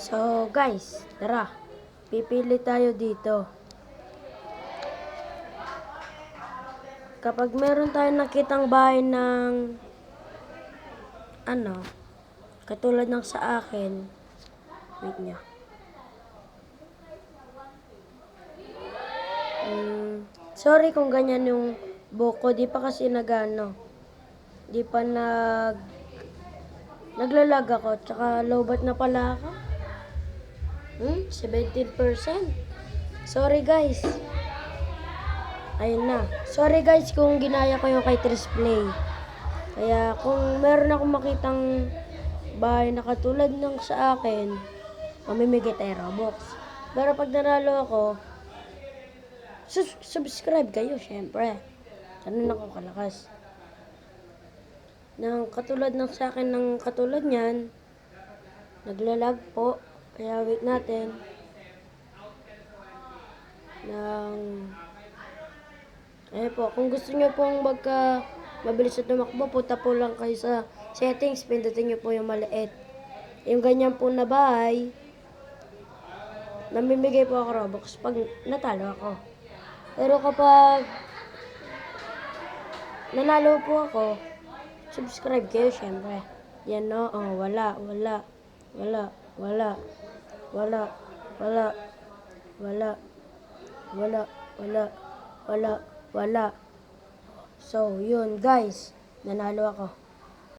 So, guys, tara. Pipili tayo dito. Kapag meron tayong nakitang bahay ng ano, katulad ng sa akin, wait nyo. Mm, sorry kung ganyan yung buko, di pa kasi nagano. Di pa nag naglalag ako, tsaka lowbat na pala ako. Hmm, 17%. Sorry guys. Ayun na. Sorry guys kung ginaya ko yung kay Tris Play. Kaya kung meron akong makitang bahay na katulad ng sa akin, mamimigay tayo Robux. Pero pag nanalo ako, sus- subscribe kayo, syempre. Ganun ako kalakas. Nang katulad ng sa akin ng katulad niyan, naglalag po. Kaya wait natin. Nang eh po, kung gusto niyo pong magka mabilis at tumakbo, punta po lang kayo sa settings, pindutin niyo po yung maliit. Yung ganyan po na bahay, namimigay po ako Robux pag natalo ako. Pero kapag nanalo po ako, subscribe kayo syempre. Yan no, oh, wala, wala, wala, wala, wala, wala, wala, wala, wala, wala, wala. So, yun guys, nanalo ako.